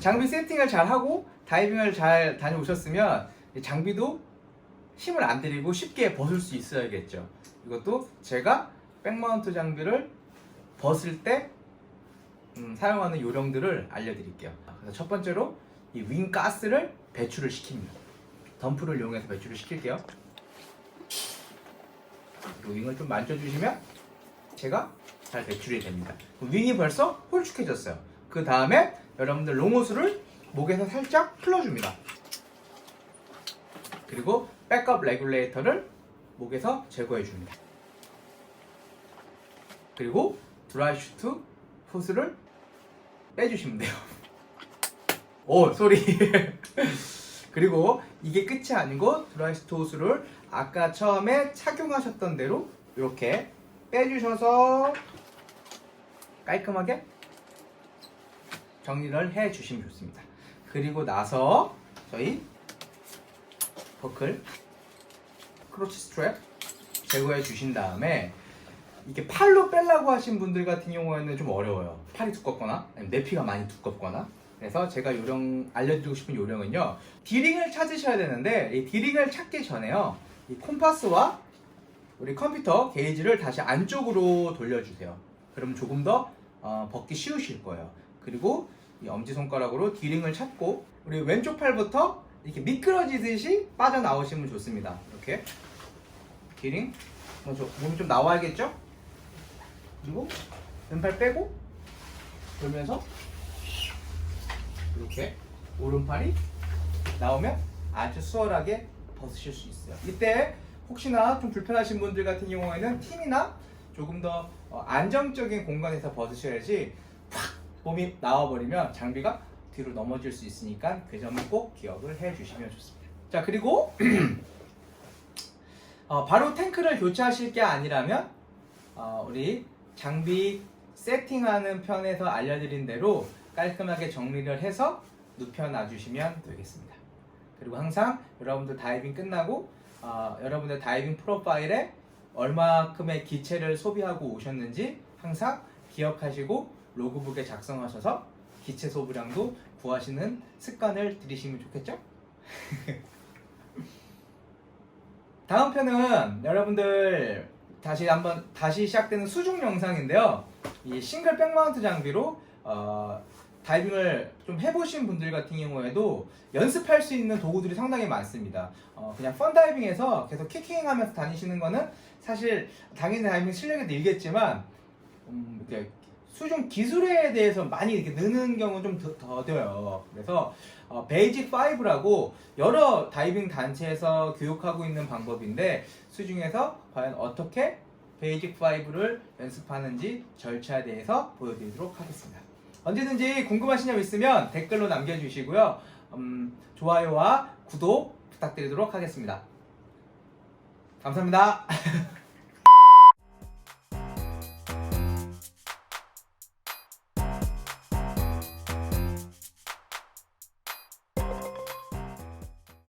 장비 세팅을 잘 하고 다이빙을 잘 다녀오셨으면 이 장비도 힘을 안 들이고 쉽게 벗을 수 있어야겠죠. 이것도 제가 백마운트 장비를 벗을 때 음, 사용하는 요령들을 알려드릴게요. 그래서 첫 번째로 이 윙 가스를 배출을 시킵니다. 덤프를 이용해서 배출을 시킬게요. 윙을 좀 만져주시면 제가 잘 배출이 됩니다. 윙이 벌써 홀쭉해졌어요. 그 다음에 여러분들 롱호스를 목에서 살짝 풀어줍니다. 그리고 백업 레귤레이터를 목에서 제거해 줍니다. 그리고 드라이 슈트 호스를 빼주시면 돼요. 오 소리. 그리고 이게 끝이 아니고 드라이 슈트 호스를 아까 처음에 착용하셨던 대로 이렇게 빼주셔서 깔끔하게 정리를 해 주시면 좋습니다. 그리고 나서 저희 버클 크로치 스트랩 제거해 주신 다음에 이게 팔로 빼려고 하신 분들 같은 경우에는 좀 어려워요. 팔이 두껍거나 아니면 내피가 많이 두껍거나 그래서 제가 요령 알려드리고 싶은 요령은요 디링을 찾으셔야 되는데 이 디링을 찾기 전에요 이 콤파스와 우리 컴퓨터 게이지를 다시 안쪽으로 돌려주세요. 그럼 조금 더 어, 벗기 쉬우실 거예요. 그리고 이 엄지손가락으로 디링을 찾고 우리 왼쪽 팔부터 이렇게 미끄러지듯이 빠져나오시면 좋습니다. 이렇게 디링 먼저 몸이 좀 나와야겠죠? 그리고 왼팔 빼고 돌면서 이렇게 오른팔이 나오면 아주 수월하게 벗으실 수 있어요. 이때 혹시나 좀 불편하신 분들 같은 경우에는 팀이나 조금 더 어, 안정적인 공간에서 벗으셔야지 팍 몸이 나와버리면 장비가 뒤로 넘어질 수 있으니까 그 점을 꼭 기억을 해주시면 좋습니다. 자 그리고 어, 바로 탱크를 교체하실 게 아니라면 어, 우리 장비 세팅하는 편에서 알려드린 대로 깔끔하게 정리를 해서 눕혀놔 주시면 되겠습니다. 그리고 항상 여러분들 다이빙 끝나고 어, 여러분들 다이빙 프로파일에 얼마큼의 기체를 소비하고 오셨는지 항상 기억하시고 로그북에 작성하셔서 기체 소비량도 구하시는 습관을 들이시면 좋겠죠? 다음 편은 여러분들 다시 한번 다시 시작되는 수중 영상인데요. 이 싱글 백마운트 장비로 어, 다이빙을 좀 해보신 분들 같은 경우에도 연습할 수 있는 도구들이 상당히 많습니다. 어, 그냥 펀 다이빙에서 계속 키킹하면서 다니시는 거는 사실 당연히 다이빙 실력이 늘겠지만 음, 이렇게 수중 기술에 대해서 많이 이렇게 느는 경우는 좀 더- 더뎌요. 그래서 어, 베이직 5라고 여러 다이빙 단체에서 교육하고 있는 방법인데 수중에서 과연 어떻게 베이직 5를 연습하는지 절차에 대해서 보여드리도록 하겠습니다. 언제든지 궁금하신 점 있으면 댓글로 남겨주시고요. 음, 좋아요와 구독 부탁드리도록 하겠습니다. 감사합니다.